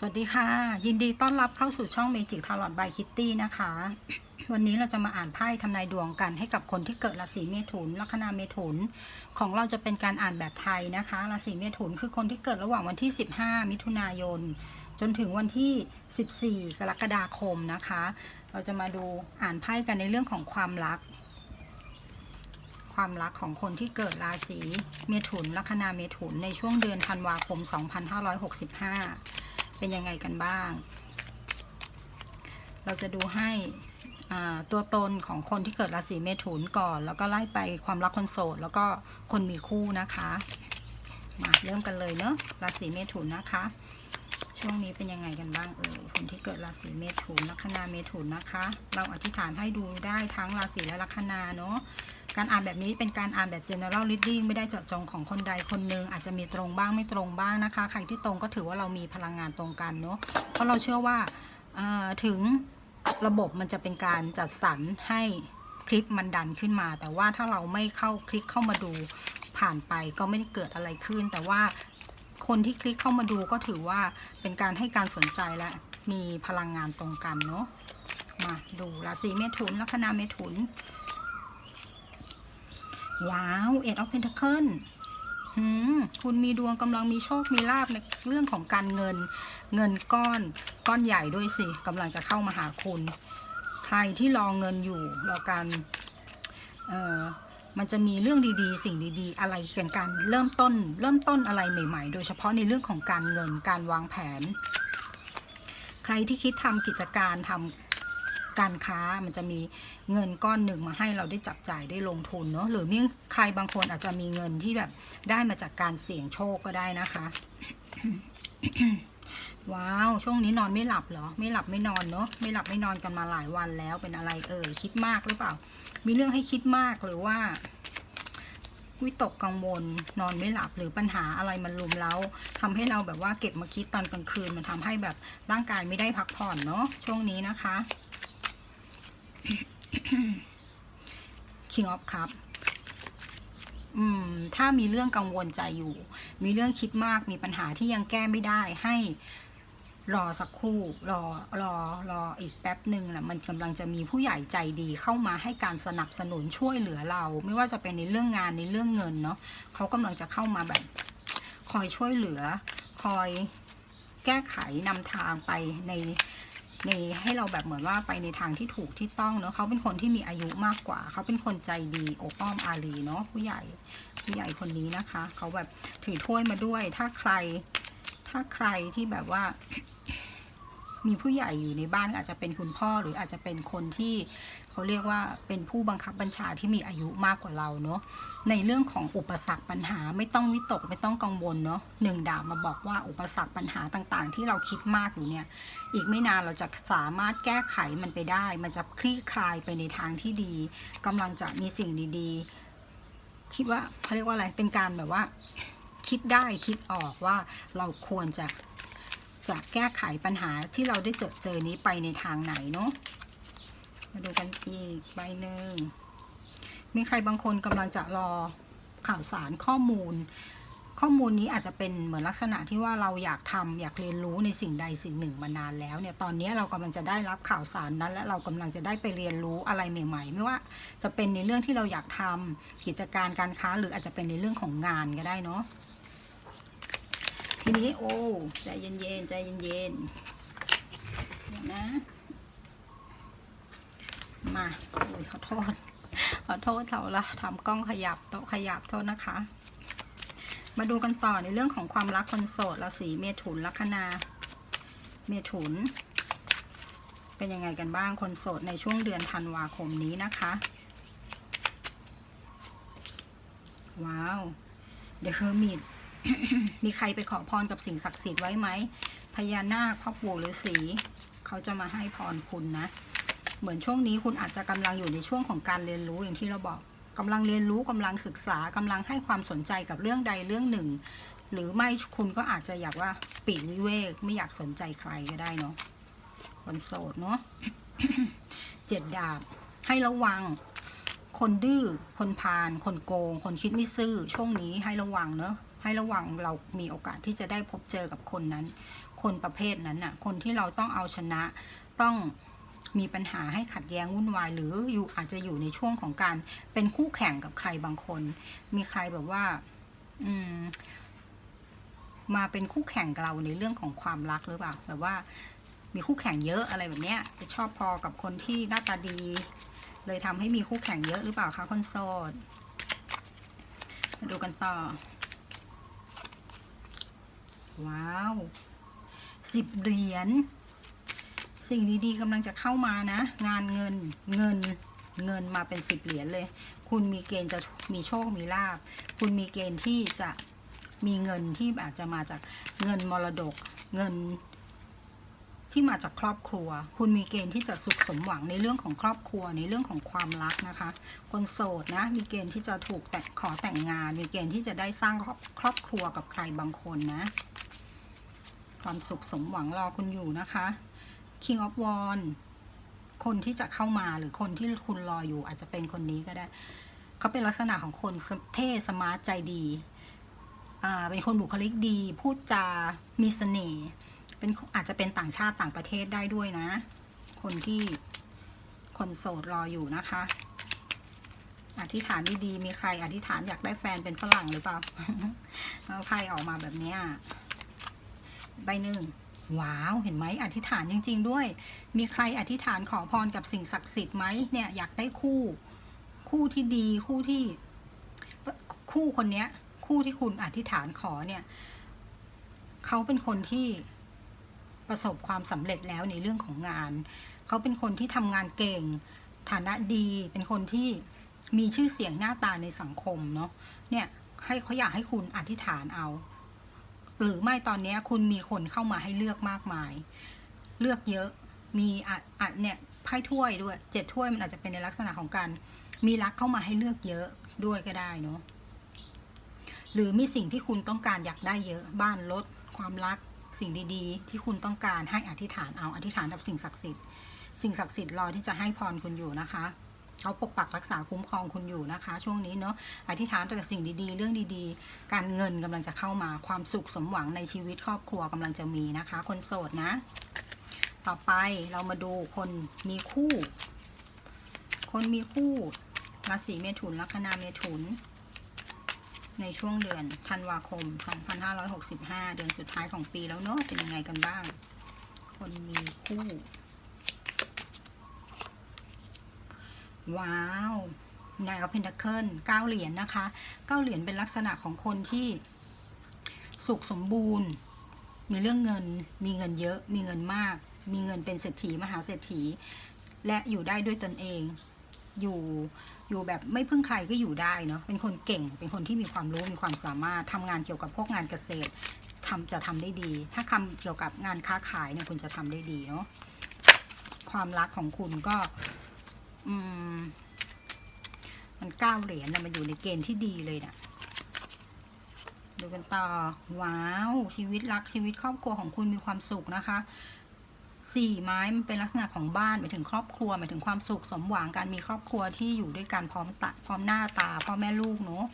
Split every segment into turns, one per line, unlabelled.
สวัสดีค่ะ ยินดีต้อนรับเข้าสู่ช่อง Magic Tarot by Kitty นะคะ วันนี้เราจะมาอ่านไพ่ทำนายดวงกันให้กับคนที่เกิดราศีเมถุนลัคนาเมถุน ของเราจะเป็นการอ่านแบบไทยนะคะราศีเมถุนคือคนที่เกิดระหว่างวันที่ 15 มิถุนายน จนถึงวันที่ 14 กรกฎาคมนะคะ เราจะมาดูอ่านไพ่กันในเรื่องของความรัก ความรักของคนที่เกิดราศีเมถุนลัคนาเมถุนในช่วงเดือนธันวาคม 2565 เป็นยังไงกันบ้าง เราจะดูให้ตัวตนของคนที่เกิดราศีเมถุนก่อน แล้วก็ไล่ไปความรักคนโสด แล้วก็คนมีคู่นะคะ มาเริ่มกันเลยเนอะราศีเมถุนนะคะ ช่วงนี้เป็นยังไงกันบ้างเอ่ยคนที่เกิดราศีเมถุนลัคนาเมถุนนะคะ เราอธิษฐานให้ดูได้ทั้งราศีและลัคนาเนาะ การอ่านแบบนี้เป็นการอ่านแบบ general reading ไม่ได้เจาะจงของคนใดคนหนึ่งอาจจะมีตรงบ้างไม่ตรงบ้างนะคะ ใครที่ตรงก็ถือว่าเรามีพลังงานตรงกันเนาะเพราะเราเชื่อว่าถึงระบบมันจะเป็นการจัดสรรให้คลิปมันดันขึ้นมา แต่ว่าถ้าเราไม่เข้าคลิกเข้ามาดูผ่านไปก็ไม่ได้เกิดอะไรขึ้น แต่ว่าคนที่คลิกเข้ามาดูก็ถือว่าเป็นการให้การสนใจและมีพลังงานตรงกันเนาะมาดูราศีเมถุนลัคนาเมถุน ว้าวเอ็ดออฟเพนท c เคิลคุณมีดวงกำลังมีโชคมีลาบในเรื่องของการเงิน เงินก้อนก้อนใหญ่ด้วยสิกำลังจะเข้ามาหาคุณ ใครที่รอเงินอยู่รอการเอ่อมันจะมีเรื่องดีๆ สิ่งดีๆ อะไรเป็นการเริ่มต้น เริ่มต้นอะไรใหม่ ๆ โดยเฉพาะในเรื่องของการเงินการวางแผน ใครที่คิดทำกิจการทำ การค้ามันจะมีเงินก้อนหนึ่งมาให้เราได้จับจ่ายได้ลงทุนเนาะหรือมีใครบางคนอาจจะมีเงินที่แบบได้มาจากการเสี่ยงโชคก็ได้นะคะ ว้าว ช่วงนี้นอนไม่หลับเหรอ ไม่หลับไม่นอนเนาะไม่หลับไม่นอนกันมาหลายวันแล้วเป็นอะไรเอ่ยคิดมากหรือเปล่า มีเรื่องให้คิดมากหรือว่าวิตกกังวลนอนไม่หลับหรือปัญหาอะไรมันลุมเล้าทำให้เราแบบว่าเก็บมาคิดตอนกลางคืนมันทำให้แบบร่างกายไม่ได้พักผ่อนเนาะช่วงนี้นะคะ King of Cup อืม ถ้ามีเรื่องกังวลใจอยู่ มีเรื่องคิดมาก มีปัญหาที่ยังแก้ไม่ได้ ให้รอสักครู่ รอ รอ รออีกแป๊บหนึ่งแหละมันกำลังจะมีผู้ใหญ่ใจดีเข้ามาให้การสนับสนุนช่วยเหลือเรา ไม่ว่าจะเป็นในเรื่องงาน ในเรื่องเงินเนาะเขากำลังจะเข้ามาแบบ คอยช่วยเหลือ คอยแก้ไขนำทางไปใน ในให้เราแบบเหมือนว่าไปในทางที่ถูกที่ต้องเนาะเขาเป็นคนที่มีอายุมากกว่า เขาเป็นคนใจดีโอบอ้อมอารีเนาะผู้ใหญ่ผู้ใหญ่คนนี้นะคะ เขาแบบถือถ้วยมาด้วย ถ้าใคร ถ้าใครที่แบบว่า มีผู้ใหญ่อยู่ในบ้านอาจจะเป็นคุณพ่อหรืออาจจะเป็นคนที่เขาเรียกว่าเป็นผู้บังคับบัญชาที่มีอายุมากกว่าเราเนาะในเรื่องของอุปสรรคปัญหาไม่ต้องวิตกไม่ต้องกังวลเนาะหนึ่งดาบมาบอกว่าอุปสรรคปัญหาต่างๆ ที่เราคิดมากอยู่เนี่ยอีกไม่นานเราจะสามารถแก้ไขมันไปได้ มันจะคลี่คลายไปในทางที่ดีกำลังจะมีสิ่งดีๆ คิดว่าเขาเรียกว่าอะไรเป็นการแบบว่าคิดได้คิดออกว่าเราควรจะ จะแก้ไขปัญหาที่เราได้เจอเจอนี้ไปในทางไหนเนาะมาดูกันอีกใบหนึ่งมีใครบางคนกำลังจะรอข่าวสารข้อมูล ข้อมูลนี้อาจจะเป็นเหมือนลักษณะที่ว่าเราอยากทำอยากเรียนรู้ในสิ่งใดสิ่งหนึ่งมานานแล้วเนี่ยตอนนี้เรากำลังจะได้รับข่าวสารนั้น และเรากำลังจะได้ไปเรียนรู้อะไรใหม่ ๆ ไม่ว่าจะเป็นในเรื่องที่เราอยากทำกิจการการค้าหรืออาจจะเป็นในเรื่องของงานก็ได้เนาะ ทีนี้โอ้ใจเย็นๆใจเย็นๆเดี๋ยวนะ มาโอ้ยขอโทษขอโทษเขาละทำกล้องขยับโต๊ะขยับโทษนะคะ มาดูกันต่อในเรื่องของความรักคนโสดราศีเมถุนลัคนา เมถุน เป็นยังไงกันบ้างคนโสดในช่วงเดือนธันวาคมนี้นะคะ ว้าวเดอะเฮอร์มิต มีใครไปขอพรกับสิ่งศักดิ์สิทธิ์ไว้ไหมพญานาคพ่อปู่ฤาษีเขาจะมาให้พรคุณนะ เหมือนช่วงนี้คุณอาจจะกำลังอยู่ในช่วงของการเรียนรู้อย่างที่เราบอกกำลังเรียนรู้กำลังศึกษากำลังให้ความสนใจกับเรื่องใดเรื่องหนึ่ง หรือไม่คุณก็อาจจะอยากว่าปีกวิเวกไม่อยากสนใจใครก็ได้เนาะคนโสดเนาะเจ็ดดาบ ให้ระวัง คนดื้อคนพาลคนโกง คนคิดไม่ซื่อช่วงนี้ให้ระวังเนอะ ให้ระวังเรามีโอกาสที่จะได้พบเจอกับคนนั้น คนประเภทนั้นน่ะ คนที่เราต้องเอาชนะต้องมีปัญหาให้ขัดแย้งวุ่นวาย หรืออยู่อาจจะอยู่ในช่วงของการเป็นคู่แข่งกับใครบางคน มีใครแบบว่า อืม มาเป็นคู่แข่งกับเราในเรื่องของความรักหรือเปล่าแบบว่า มีคู่แข่งเยอะอะไรแบบเนี้ยจะชอบพอกับคนที่หน้าตาดี เลยทำให้มีคู่แข่งเยอะหรือเปล่าคะคนโสดมาดูกันต่อ ว้าวสิบเหรียญสิ่งดีๆกำลังจะเข้ามานะ งานเงินเงินเงินมาเป็นสิบเหรียญเลย คุณมีเกณฑ์จะมีโชคมีลาบ คุณมีเกณฑ์ที่จะมีเงินที่อาจจะมาจากเงินมรดกเงินที่มาจากครอบครัว คุณมีเกณฑ์ที่จะสุขสมหวังในเรื่องของครอบครัวในเรื่องของความรักนะคะ คนโสดนะ มีเกณฑ์ที่จะถูกแต่ขอแต่งงาน มีเกณฑ์ที่จะได้สร้างครอบครอบครัวกับใครบางคนนะ ความสุขสมหวังรอคุณอยู่นะคะ King of w a n d คนที่จะเข้ามาหรือคนที่คุณรออยู่ อาจจะเป็นคนนี้ก็ได้ เขาเป็นลักษณะของคนเท่สมาร์ทใจดีเป็นคนบุคลิกดี พูดจา มีเสน่ห์เป็นอาจจะเป็นต่างชาติต่างประเทศได้ด้วยนะ คนที่คนโสดรออยู่นะคะ อธิษฐานดีๆมีใครอธิษฐานอยากได้แฟนเป็นฝรั่งหรือเปล่าเอาไพ่ออกมาแบบนี้ ใบหนึ่งว้าว เห็นไหมอธิษฐานจริง ๆ ด้วย มีใครอธิษฐานขอพรกับสิ่งศักดิ์สิทธิ์ไหมเนี่ยอยากได้คู่ คู่ที่ดีคู่ที่ คู่คนเนี้ย คู่ที่คุณอธิษฐานขอเนี่ยเขาเป็นคนที่ประสบความสำเร็จแล้วในเรื่องของงาน เขาเป็นคนที่ทำงานเก่ง ฐานะดี เป็นคนที่มีชื่อเสียงหน้าตาในสังคมเนาะเนี่ยให้เขาอยากให้คุณอธิษฐานเอา หรือไม่ตอนนี้คุณมีคนเข้ามาให้เลือกมากมาย เลือกเยอะมีอะอะเนี่ยไพ่ถ้วยด้วยเจ็ดถ้วยมันอาจจะเป็นในลักษณะของการมีรักเข้ามาให้เลือกเยอะด้วยก็ได้เนาะหรือมีสิ่งที่คุณต้องการอยากได้เยอะบ้านรถความรักสิ่งดีๆ ที่คุณต้องการให้อธิษฐานเอาอธิษฐานกับสิ่งศักดิ์สิทธิ์สิ่งศักดิ์สิทธิ์รอที่จะให้พรคุณอยู่นะคะ เขาปกปักรักษาคุ้มครองคุณอยู่นะคะ ช่วงนี้เนาะอธิษฐานแต่สิ่งดีๆ เรื่องดีๆ การเงินกำลังจะเข้ามาความสุขสมหวังในชีวิตครอบครัวกำลังจะมีนะคะ คนโสดนะ ต่อไปเรามาดูคนมีคู่ คนมีคู่ราศีเมถุนลัคนาเมถุน ในช่วงเดือนธันวาคม 2565 เดือนสุดท้ายของปีแล้วเนอะเป็นยังไงกันบ้าง คนมีคู่ ว้าวนายเอาเพนทเคิลเก้าเหรียญนะคะเก้าเหรียญเป็นลักษณะของคนที่ สุขสมบูรณ์ มีเรื่องเงิน มีเงินเยอะ มีเงินมาก มีเงินเป็นเศรษฐีมหาเศรษฐี และอยู่ได้ด้วยตนเอง อยู่อยู่แบบไม่พึ่งใครก็อยู่ได้เนาะ เป็นคนเก่ง เป็นคนที่มีความรู้ มีความสามารถทำงานเกี่ยวกับพวกงานเกษตรทำจะทำได้ดี ถ้าคำเกี่ยวกับงานค้าขายเนี่ยคุณจะทำได้ดีเนาะ ความรักของคุณก็ อืม มันเก้าเหรียญนะมันอยู่ในเกณฑ์ที่ดีเลยนะดูกันต่อ ว้าว ชีวิตรักชีวิตครอบครัวของคุณมีความสุขนะคะสี่ไม้มันเป็นลักษณะของบ้านหมายถึงครอบครัวหมายถึงความสุขสมหวังการมีครอบครัวที่อยู่ด้วยกันพร้อมตะพร้อมหน้าตาพ่อแม่ลูกเนาะ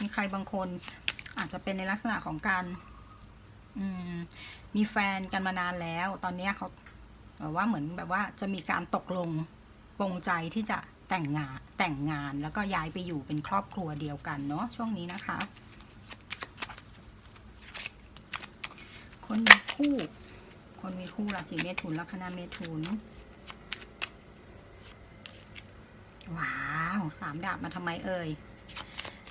มีใครบางคนอาจจะเป็นในลักษณะของการอืมมีแฟนกันมานานแล้ว ตอนนี้เขา ว่าเหมือนแบบว่าจะมีการตกลงปรงใจที่จะแต่งงานแต่งงานแล้วก็ย้ายไปอยู่เป็นครอบครัวเดียวกันเนาะช่วงนี้นะคะ คนมีคู่ คนมีคู่ราศีเมถุนลัคนาเมถุนว้าวสามดาบมาทำไมเอ่ย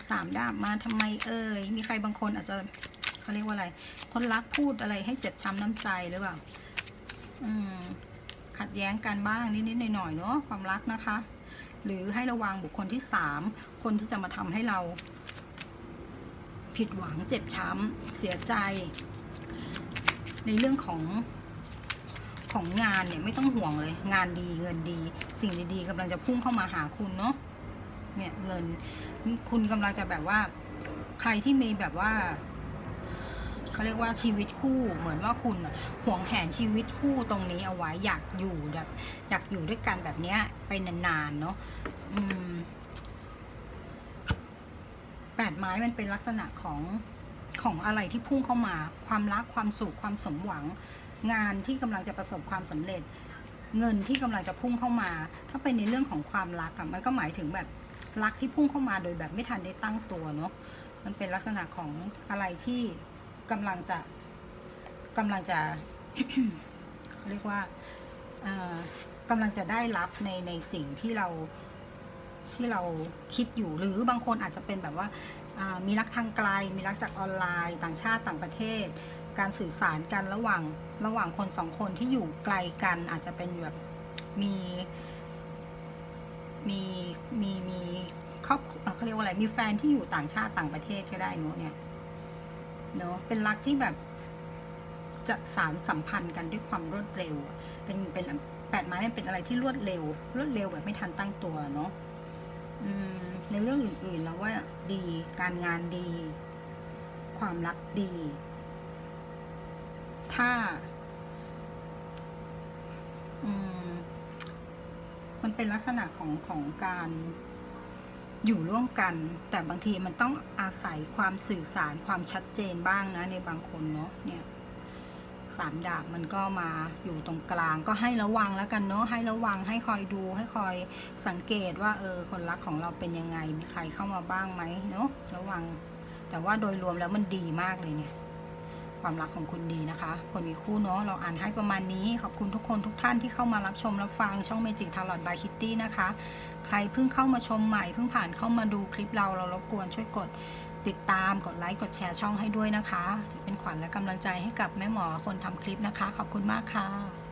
สามดาบมาทำไมเอ่ยมีใครบางคนอาจจะเขาเรียกว่าอะไร คนรักพูดอะไรให้เจ็บช้ำน้ำใจหรือเปล่า ขัดแย้งกันบ้างนิดๆหน่อยๆเนาะความรักนะคะ หรือให้ระวังบุคคลที่สามคนที่จะมาทำให้เรา ผิดหวังเจ็บช้ำเสียใจ ในเรื่องของของงานเนี่ยไม่ต้องห่วงเลย งานดีเงินดี สิ่งดีๆกำลังจะพุ่งเข้ามาหาคุณเนาะเนี่ยเงินคุณกำลังจะแบบว่า ใครที่มีแบบว่า เขาเรียกว่าชีวิตคู่เหมือนว่าคุณห่วงแหนชีวิตคู่ตรงนี้เอาไว้อยากอยู่แบบอยากอยู่ด้วยกันแบบเนี้ยไปนานๆเนาะแปดไม้มันเป็นลักษณะของของอะไรที่พุ่งเข้ามา ความรักความสุขความสมหวัง งานที่กำลังจะประสบความสำเร็จ เงินที่กำลังจะพุ่งเข้ามา ถ้าเป็นในเรื่องของความรักอะมันก็หมายถึงแบบรักที่พุ่งเข้ามาโดยแบบไม่ทันได้ตั้งตัวเนาะมันเป็นลักษณะของอะไรที่ กำลังจะกำลังจะเรียกว่าเอ่อกำลังจะได้รับในในสิ่งที่เราที่เราคิดอยู่หรือบางคนอาจจะเป็นแบบว่ามีรักทางไกล มีรักจากออนไลน์ ต่างชาติต่างประเทศ การสื่อสารกันระหว่างระหว่างคนสองคนที่อยู่ไกลกันอาจจะเป็นแบบมีมีมีมีครอบเอ่อเขาเรียกว่าอะไรมีแฟนที่อยู่ต่างชาติต่างประเทศก็ได้เนอะเนี่ย เนอะเป็นรักที่แบบจะสารสัมพันธ์กันด้วยความรวดเร็ว เป็นเป็นแปดไม้มันเป็นอะไรที่รวดเร็ว รวดเร็วแบบไม่ทันตั้งตัวเนาะในเรื่องอื่นๆแล้วว่าดีการงานดี ความรักดี ถ้าอืมมันเป็นลักษณะของของการ อยู่ร่วมกัน แต่บางทีมันต้องอาศัยความสื่อสารความชัดเจนบ้างนะในบางคนเนาะเนี่ยสามดาบมันก็มาอยู่ตรงกลางก็ให้ระวังแล้วกันเนาะให้ระวังให้คอยดูให้คอยสังเกตว่าเออคนรักของเราเป็นยังไงมีใครเข้ามาบ้างไหมเนาะระวัง แต่ว่าโดยรวมแล้วมันดีมากเลยเนี่ย ความรักของคุณดีนะคะ คนมีคู่เนาะเราอ่านให้ประมาณนี้ ขอบคุณทุกคนทุกท่านที่เข้ามารับชมรับฟังช่องเมจิกทาร์ลอตบายคิตตี้นะคะ รเพิ่งเข้ามาชมใหม่เพิ่งผ่านเข้ามาดูคลิปเราเรารบกวนช่วยกดติดตามกดไลค์กดแชร์ช่องให้ด้วยนะคะถือเป็นขวัญและกำลังใจให้กับแม่หมอคนทำคลิปนะคะ ขอบคุณมากค่ะ